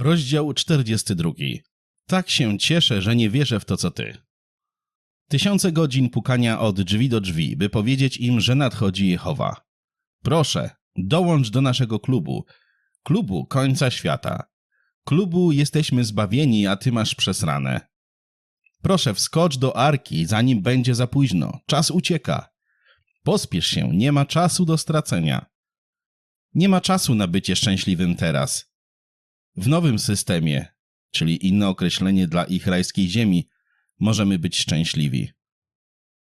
Rozdział 42. Tak się cieszę, że nie wierzę w to, co ty. Tysiące godzin pukania od drzwi do drzwi, by powiedzieć im, że nadchodzi Jehowa. Proszę, dołącz do naszego klubu. Klubu końca świata. Klubu jesteśmy zbawieni, a ty masz przesrane. Proszę, wskocz do arki, zanim będzie za późno. Czas ucieka. Pospiesz się, nie ma czasu do stracenia. Nie ma czasu na bycie szczęśliwym teraz. W nowym systemie, czyli inne określenie dla ich rajskiej ziemi, możemy być szczęśliwi.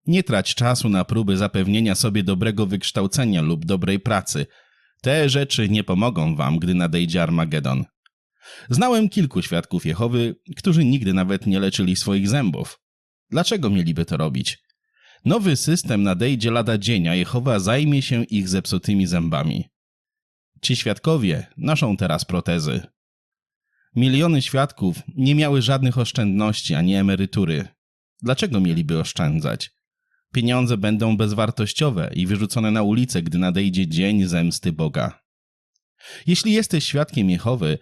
Nie trać czasu na próby zapewnienia sobie dobrego wykształcenia lub dobrej pracy. Te rzeczy nie pomogą wam, gdy nadejdzie Armagedon. Znałem kilku świadków Jehowy, którzy nigdy nawet nie leczyli swoich zębów. Dlaczego mieliby to robić? Nowy system nadejdzie lada dzień, a Jehowa zajmie się ich zepsutymi zębami. Ci świadkowie noszą teraz protezy. Miliony świadków nie miały żadnych oszczędności ani emerytury. Dlaczego mieliby oszczędzać? Pieniądze będą bezwartościowe i wyrzucone na ulicę, gdy nadejdzie dzień zemsty Boga. Jeśli jesteś świadkiem Jehowy,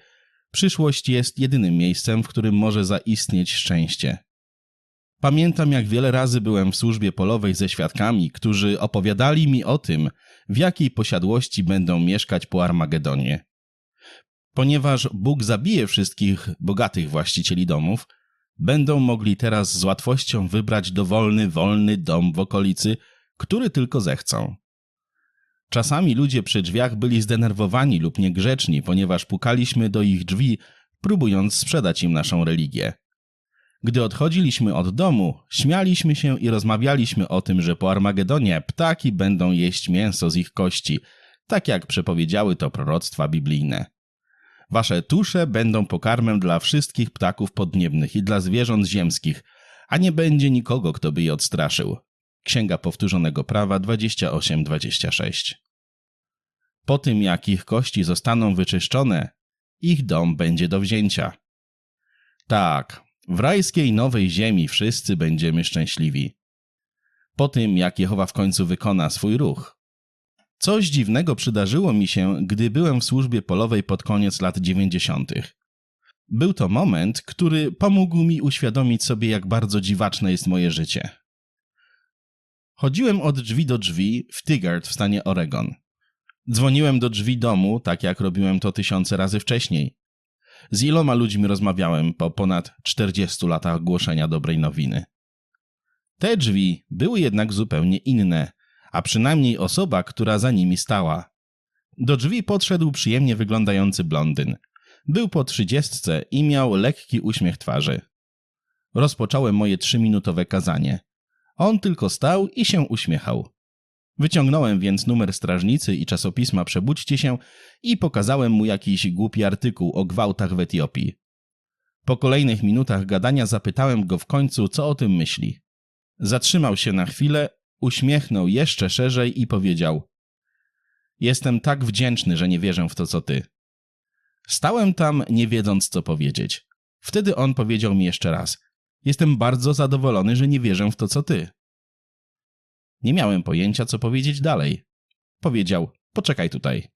przyszłość jest jedynym miejscem, w którym może zaistnieć szczęście. Pamiętam, jak wiele razy byłem w służbie polowej ze świadkami, którzy opowiadali mi o tym, w jakiej posiadłości będą mieszkać po Armagedonie. Ponieważ Bóg zabije wszystkich bogatych właścicieli domów, będą mogli teraz z łatwością wybrać dowolny, wolny dom w okolicy, który tylko zechcą. Czasami ludzie przy drzwiach byli zdenerwowani lub niegrzeczni, ponieważ pukaliśmy do ich drzwi, próbując sprzedać im naszą religię. Gdy odchodziliśmy od domu, śmialiśmy się i rozmawialiśmy o tym, że po Armagedonie ptaki będą jeść mięso z ich kości, tak jak przepowiedziały to proroctwa biblijne. Wasze tusze będą pokarmem dla wszystkich ptaków podniebnych i dla zwierząt ziemskich, a nie będzie nikogo, kto by je odstraszył. Księga Powtórzonego Prawa 28-26 Po tym, jak ich kości zostaną wyczyszczone, ich dom będzie do wzięcia. Tak, w rajskiej nowej ziemi wszyscy będziemy szczęśliwi. Po tym, jak Jehowa w końcu wykona swój ruch. Coś dziwnego przydarzyło mi się, gdy byłem w służbie polowej pod koniec lat dziewięćdziesiątych. Był to moment, który pomógł mi uświadomić sobie, jak bardzo dziwaczne jest moje życie. Chodziłem od drzwi do drzwi w Tigard w stanie Oregon. Dzwoniłem do drzwi domu, tak jak robiłem to tysiące razy wcześniej. Z iloma ludźmi rozmawiałem po ponad 40 latach głoszenia dobrej nowiny. Te drzwi były jednak zupełnie inne, a przynajmniej osoba, która za nimi stała. Do drzwi podszedł przyjemnie wyglądający blondyn. Był po trzydziestce i miał lekki uśmiech twarzy. Rozpocząłem moje trzyminutowe kazanie. On tylko stał i się uśmiechał. Wyciągnąłem więc numer strażnicy i czasopisma Przebudźcie się i pokazałem mu jakiś głupi artykuł o gwałtach w Etiopii. Po kolejnych minutach gadania zapytałem go w końcu, co o tym myśli. Zatrzymał się na chwilę, uśmiechnął jeszcze szerzej i powiedział: Jestem tak wdzięczny, że nie wierzę w to, co ty. Stałem tam, nie wiedząc, co powiedzieć. Wtedy on powiedział mi jeszcze raz: Jestem bardzo zadowolony, że nie wierzę w to, co ty. Nie miałem pojęcia, co powiedzieć dalej. Powiedział: Poczekaj tutaj.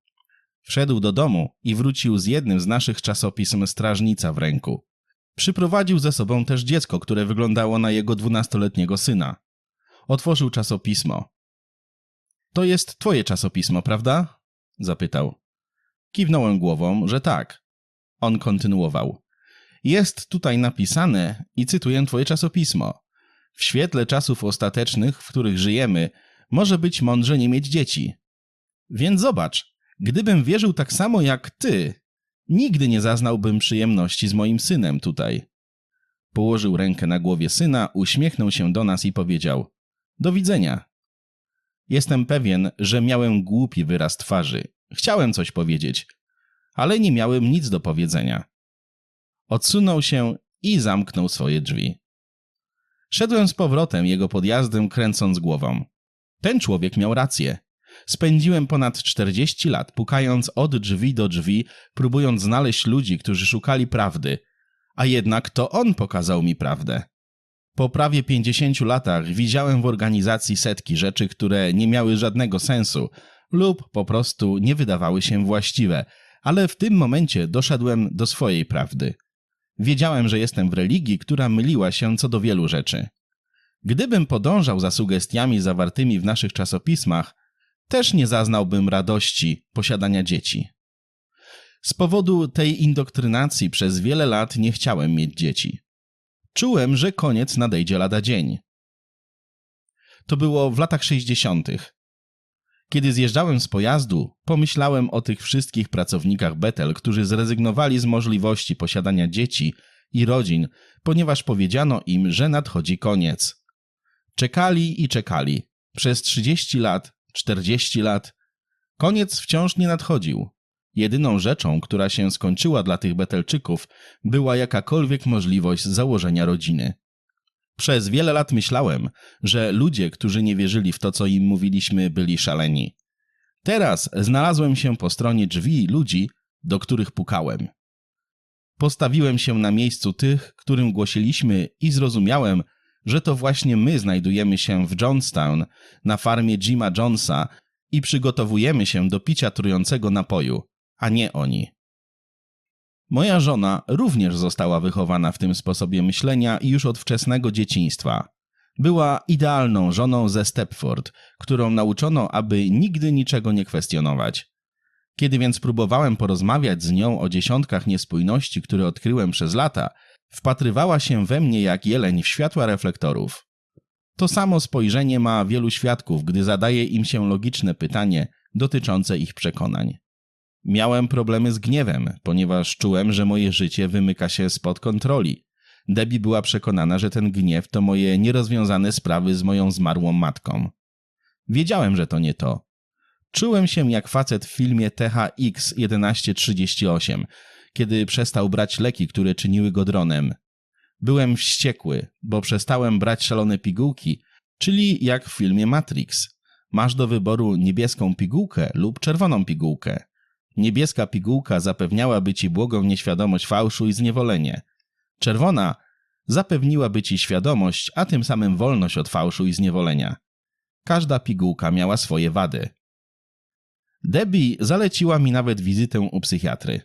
Wszedł do domu i wrócił z jednym z naszych czasopism Strażnica w ręku. Przyprowadził ze sobą też dziecko, które wyglądało na jego dwunastoletniego syna. Otworzył czasopismo. To jest twoje czasopismo, prawda? zapytał. Kiwnąłem głową, że tak. On kontynuował. Jest tutaj napisane, i cytuję twoje czasopismo. W świetle czasów ostatecznych, w których żyjemy, może być mądrze nie mieć dzieci. Więc zobacz, gdybym wierzył tak samo jak ty, nigdy nie zaznałbym przyjemności z moim synem tutaj. Położył rękę na głowie syna, uśmiechnął się do nas i powiedział: Do widzenia. Jestem pewien, że miałem głupi wyraz twarzy. Chciałem coś powiedzieć, ale nie miałem nic do powiedzenia. Odsunął się i zamknął swoje drzwi. Szedłem z powrotem jego podjazdem, kręcąc głową. Ten człowiek miał rację. Spędziłem ponad 40 lat pukając od drzwi do drzwi, próbując znaleźć ludzi, którzy szukali prawdy, a jednak to on pokazał mi prawdę. Po prawie 50 latach widziałem w organizacji setki rzeczy, które nie miały żadnego sensu lub po prostu nie wydawały się właściwe, Ale w tym momencie doszedłem do swojej prawdy. Wiedziałem, że jestem w religii, która myliła się co do wielu rzeczy. Gdybym podążał za sugestiami zawartymi w naszych czasopismach, też nie zaznałbym radości posiadania dzieci. Z powodu tej indoktrynacji przez wiele lat nie chciałem mieć dzieci. Czułem, że koniec nadejdzie lada dzień. To było w latach 60. Kiedy zjeżdżałem z pojazdu, pomyślałem o tych wszystkich pracownikach Betel, którzy zrezygnowali z możliwości posiadania dzieci i rodzin, ponieważ powiedziano im, że nadchodzi koniec. Czekali i czekali. Przez 30 lat, 40 lat. Koniec wciąż nie nadchodził. Jedyną rzeczą, która się skończyła dla tych Betelczyków, była jakakolwiek możliwość założenia rodziny. Przez wiele lat myślałem, że ludzie, którzy nie wierzyli w to, co im mówiliśmy, byli szaleni. Teraz znalazłem się po stronie drzwi ludzi, do których pukałem. Postawiłem się na miejscu tych, którym głosiliśmy i zrozumiałem, że to właśnie my znajdujemy się w Johnstown, na farmie Jima Jonesa i przygotowujemy się do picia trującego napoju, a nie oni. Moja żona również została wychowana w tym sposobie myślenia już od wczesnego dzieciństwa. Była idealną żoną ze Stepford, którą nauczono, aby nigdy niczego nie kwestionować. Kiedy więc próbowałem porozmawiać z nią o dziesiątkach niespójności, które odkryłem przez lata, wpatrywała się we mnie jak jeleń w światła reflektorów. To samo spojrzenie ma wielu świadków, gdy zadaje im się logiczne pytanie dotyczące ich przekonań. Miałem problemy z gniewem, ponieważ czułem, że moje życie wymyka się spod kontroli. Debbie była przekonana, że ten gniew to moje nierozwiązane sprawy z moją zmarłą matką. Wiedziałem, że to nie to. Czułem się jak facet w filmie THX 1138, kiedy przestał brać leki, które czyniły go dronem. Byłem wściekły, bo przestałem brać szalone pigułki, czyli jak w filmie Matrix. Masz do wyboru niebieską pigułkę lub czerwoną pigułkę. Niebieska pigułka zapewniałaby ci błogą nieświadomość fałszu i zniewolenie. Czerwona zapewniłaby ci świadomość, a tym samym wolność od fałszu i zniewolenia. Każda pigułka miała swoje wady. Debbie zaleciła mi nawet wizytę u psychiatry.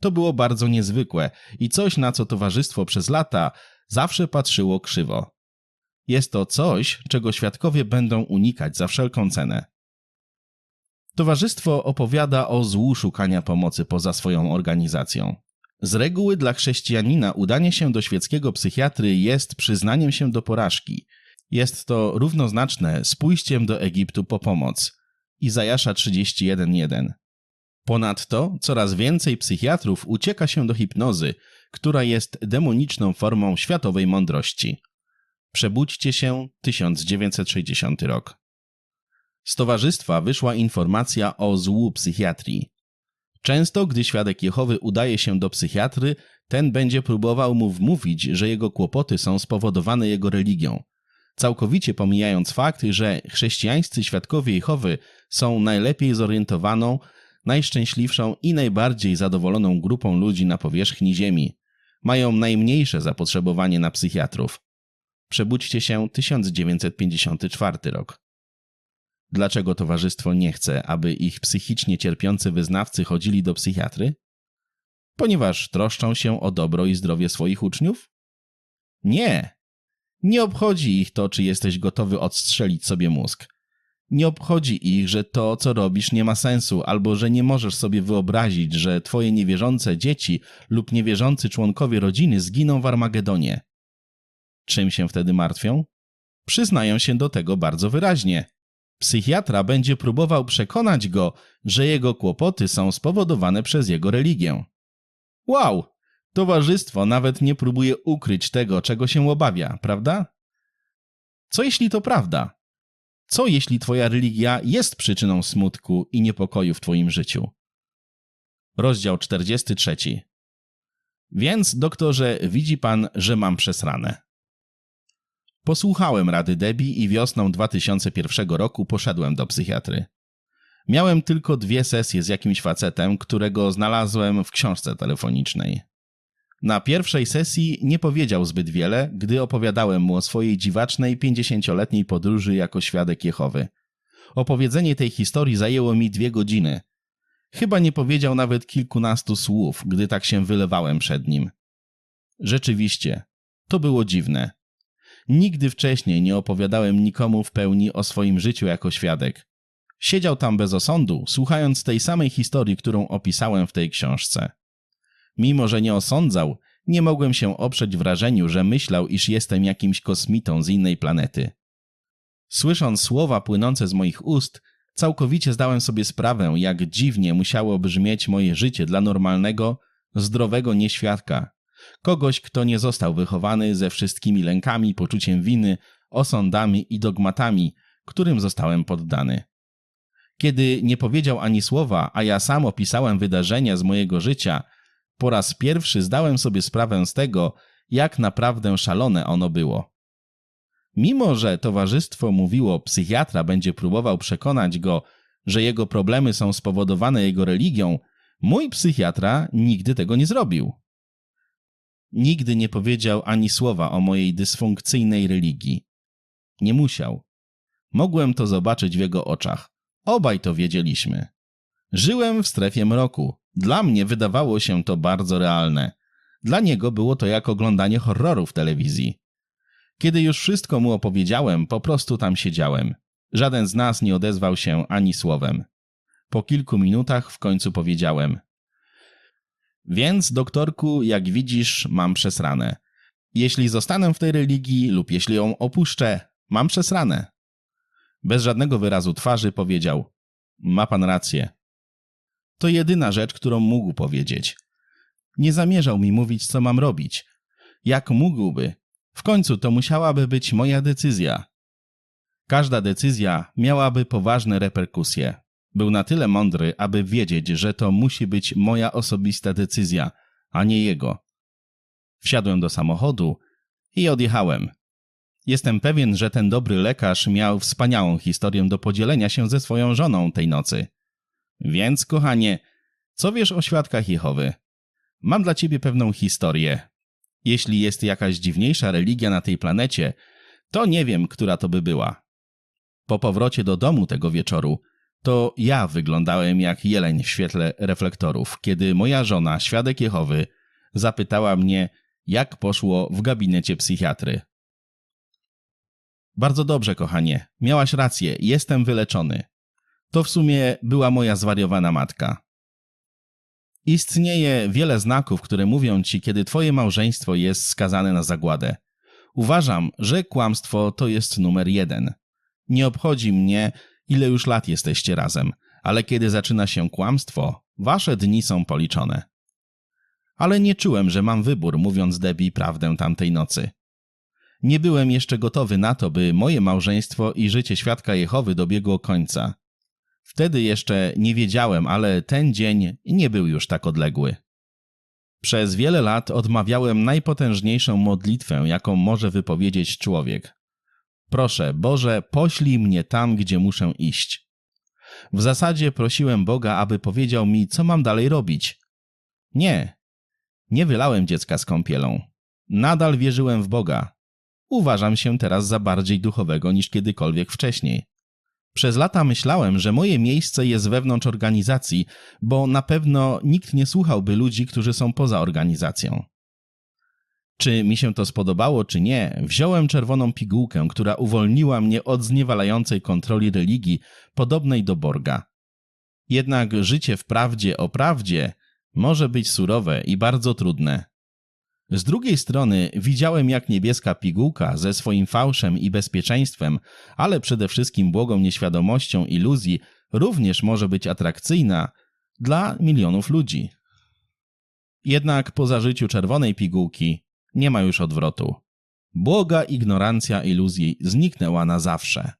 To było bardzo niezwykłe i coś, na co towarzystwo przez lata zawsze patrzyło krzywo. Jest to coś, czego świadkowie będą unikać za wszelką cenę. Towarzystwo opowiada o złu szukania pomocy poza swoją organizacją. Z reguły dla chrześcijanina udanie się do świeckiego psychiatry jest przyznaniem się do porażki. Jest to równoznaczne z pójściem do Egiptu po pomoc. Izajasza 31.1 Ponadto coraz więcej psychiatrów ucieka się do hipnozy, która jest demoniczną formą światowej mądrości. Przebudźcie się 1960 rok. Z towarzystwa wyszła informacja o złu psychiatrii. Często, gdy świadek Jehowy udaje się do psychiatry, ten będzie próbował mu wmówić, że jego kłopoty są spowodowane jego religią. Całkowicie pomijając fakt, że chrześcijańscy świadkowie Jehowy są najlepiej zorientowaną, najszczęśliwszą i najbardziej zadowoloną grupą ludzi na powierzchni Ziemi. Mają najmniejsze zapotrzebowanie na psychiatrów. Przebudźcie się 1954 rok. Dlaczego towarzystwo nie chce, aby ich psychicznie cierpiący wyznawcy chodzili do psychiatry? Ponieważ troszczą się o dobro i zdrowie swoich uczniów? Nie. Nie obchodzi ich to, czy jesteś gotowy odstrzelić sobie mózg. Nie obchodzi ich, że to, co robisz, nie ma sensu, albo że nie możesz sobie wyobrazić, że twoje niewierzące dzieci lub niewierzący członkowie rodziny zginą w Armagedonie. Czym się wtedy martwią? Przyznają się do tego bardzo wyraźnie. Psychiatra będzie próbował przekonać go, że jego kłopoty są spowodowane przez jego religię. Wow! Towarzystwo nawet nie próbuje ukryć tego, czego się obawia, prawda? Co jeśli to prawda? Co jeśli Twoja religia jest przyczyną smutku i niepokoju w Twoim życiu? Rozdział 43. Więc, doktorze, widzi pan, że mam przesrane. Posłuchałem rady Debbie i wiosną 2001 roku poszedłem do psychiatry. Miałem tylko dwie sesje z jakimś facetem, którego znalazłem w książce telefonicznej. Na pierwszej sesji nie powiedział zbyt wiele, gdy opowiadałem mu o swojej dziwacznej, pięćdziesięcioletniej podróży jako świadek Jehowy. Opowiedzenie tej historii zajęło mi dwie godziny. Chyba nie powiedział nawet kilkunastu słów, gdy tak się wylewałem przed nim. Rzeczywiście, to było dziwne. Nigdy wcześniej nie opowiadałem nikomu w pełni o swoim życiu jako świadek. Siedział tam bez osądu, słuchając tej samej historii, którą opisałem w tej książce. Mimo, że nie osądzał, nie mogłem się oprzeć wrażeniu, że myślał, iż jestem jakimś kosmitą z innej planety. Słysząc słowa płynące z moich ust, całkowicie zdałem sobie sprawę, jak dziwnie musiało brzmieć moje życie dla normalnego, zdrowego nieświadka, kogoś, kto nie został wychowany ze wszystkimi lękami, poczuciem winy, osądami i dogmatami, którym zostałem poddany. Kiedy nie powiedział ani słowa, a ja sam opisałem wydarzenia z mojego życia, po raz pierwszy zdałem sobie sprawę z tego, jak naprawdę szalone ono było. Mimo, że towarzystwo mówiło, psychiatra będzie próbował przekonać go, że jego problemy są spowodowane jego religią, mój psychiatra nigdy tego nie zrobił. Nigdy nie powiedział ani słowa o mojej dysfunkcyjnej religii. Nie musiał. Mogłem to zobaczyć w jego oczach. Obaj to wiedzieliśmy. Żyłem w strefie mroku. Dla mnie wydawało się to bardzo realne. Dla niego było to jak oglądanie horroru w telewizji. Kiedy już wszystko mu opowiedziałem, po prostu tam siedziałem. Żaden z nas nie odezwał się ani słowem. Po kilku minutach w końcu powiedziałem: Więc, doktorku, jak widzisz, mam przesrane. Jeśli zostanę w tej religii lub jeśli ją opuszczę, mam przesrane. Bez żadnego wyrazu twarzy powiedział: Ma pan rację. To jedyna rzecz, którą mógł powiedzieć. Nie zamierzał mi mówić, co mam robić. Jak mógłby? W końcu to musiałaby być moja decyzja. Każda decyzja miałaby poważne reperkusje. Był na tyle mądry, aby wiedzieć, że to musi być moja osobista decyzja, a nie jego. Wsiadłem do samochodu i odjechałem. Jestem pewien, że ten dobry lekarz miał wspaniałą historię do podzielenia się ze swoją żoną tej nocy. Więc, kochanie, co wiesz o świadkach Jehowy? Mam dla ciebie pewną historię. Jeśli jest jakaś dziwniejsza religia na tej planecie, to nie wiem, która to by była. Po powrocie do domu tego wieczoru, to ja wyglądałem jak jeleń w świetle reflektorów, kiedy moja żona, świadek Jehowy, zapytała mnie, jak poszło w gabinecie psychiatry. Bardzo dobrze, kochanie. Miałaś rację, jestem wyleczony. To w sumie była moja zwariowana matka. Istnieje wiele znaków, które mówią ci, kiedy twoje małżeństwo jest skazane na zagładę. Uważam, że kłamstwo to jest numer jeden. Nie obchodzi mnie, ile już lat jesteście razem, ale kiedy zaczyna się kłamstwo, wasze dni są policzone. Ale nie czułem, że mam wybór, mówiąc Debbie prawdę tamtej nocy. Nie byłem jeszcze gotowy na to, by moje małżeństwo i życie świadka Jehowy dobiegło końca. Wtedy jeszcze nie wiedziałem, ale ten dzień nie był już tak odległy. Przez wiele lat odmawiałem najpotężniejszą modlitwę, jaką może wypowiedzieć człowiek. Proszę, Boże, poślij mnie tam, gdzie muszę iść. W zasadzie prosiłem Boga, aby powiedział mi, co mam dalej robić. Nie, nie wylałem dziecka z kąpielą. Nadal wierzyłem w Boga. Uważam się teraz za bardziej duchowego niż kiedykolwiek wcześniej. Przez lata myślałem, że moje miejsce jest wewnątrz organizacji, bo na pewno nikt nie słuchałby ludzi, którzy są poza organizacją. Czy mi się to spodobało, czy nie, wziąłem czerwoną pigułkę, która uwolniła mnie od zniewalającej kontroli religii, podobnej do Borga. Jednak życie w prawdzie o prawdzie może być surowe i bardzo trudne. Z drugiej strony widziałem, jak niebieska pigułka ze swoim fałszem i bezpieczeństwem, ale przede wszystkim błogą nieświadomością iluzji, również może być atrakcyjna dla milionów ludzi. Jednak po zażyciu czerwonej pigułki nie ma już odwrotu. Błoga ignorancja iluzji zniknęła na zawsze.